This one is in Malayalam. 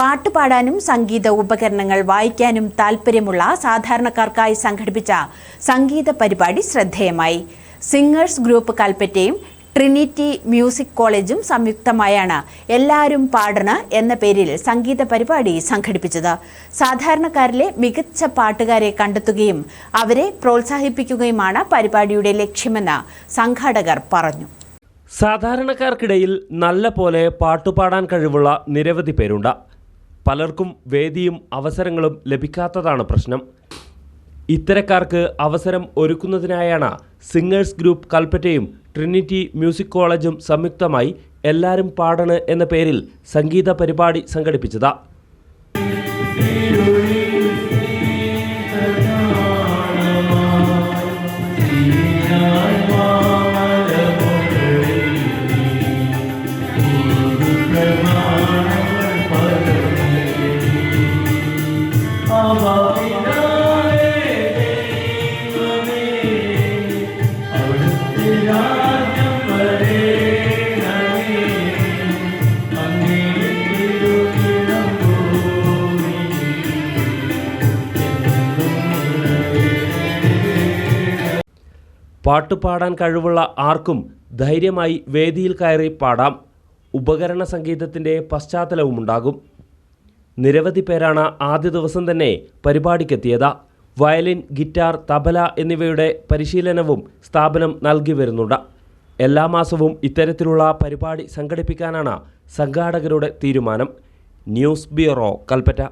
പാട്ടുപാടാനും സംഗീത ഉപകരണങ്ങൾ വായിക്കാനും താൽപ്പര്യമുള്ള സാധാരണക്കാർക്കായി സംഘടിപ്പിച്ച സംഗീത പരിപാടി ശ്രദ്ധേയമായി. സിംഗേഴ്സ് ഗ്രൂപ്പ് കൽപ്പറ്റയും ട്രിനിറ്റി മ്യൂസിക് കോളേജും സംയുക്തമായാണ് എല്ലാവരും പാടണ എന്ന പേരിൽ സംഗീത പരിപാടി സംഘടിപ്പിച്ചത്. സാധാരണക്കാരിലെ മികച്ച പാട്ടുകാരെ കണ്ടെത്തുകയും അവരെ പ്രോത്സാഹിപ്പിക്കുകയുമാണ് പരിപാടിയുടെ ലക്ഷ്യമെന്ന് സംഘാടകർ പറഞ്ഞു. സാധാരണക്കാർക്കിടയിൽ നല്ല പോലെ പാട്ടുപാടാൻ കഴിവുള്ള നിരവധി പേരുണ്ട്. പലർക്കും വേദിയും അവസരങ്ങളും ലഭിക്കാത്തതാണ് പ്രശ്നം. ഇത്തരക്കാർക്ക് അവസരം ഒരുക്കുന്നതിനായാണ് സിംഗേഴ്സ് ഗ്രൂപ്പ് കൽപ്പറ്റയും ട്രിനിറ്റി മ്യൂസിക് കോളേജും സംയുക്തമായി എല്ലാവരും പാടണ് എന്ന പേരിൽ സംഗീത പരിപാടി സംഘടിപ്പിച്ചത്. പാട്ടുപാടാൻ കഴിവുള്ള ആർക്കും ധൈര്യമായി വേദിയിൽ കയറി പാടാം. ഉപകരണ സംഗീതത്തിന്റെ പശ്ചാത്തലവുമുണ്ടാകും. നിരവധി പേരാണ് ആദ്യ ദിവസം തന്നെ പരിപാടിക്കെത്തിയത്. വയലിൻ ഗിറ്റാർ തബല എന്നിവയുടെ പരിശീലനവും സ്ഥാപനം നൽകി വരുന്നുണ്ട്. എല്ലാ മാസവും ഇത്തരത്തിലുള്ള പരിപാടി സംഘടിപ്പിക്കാനാണ് സംഘാടകരുടെ തീരുമാനം. News bureau Kalpetta.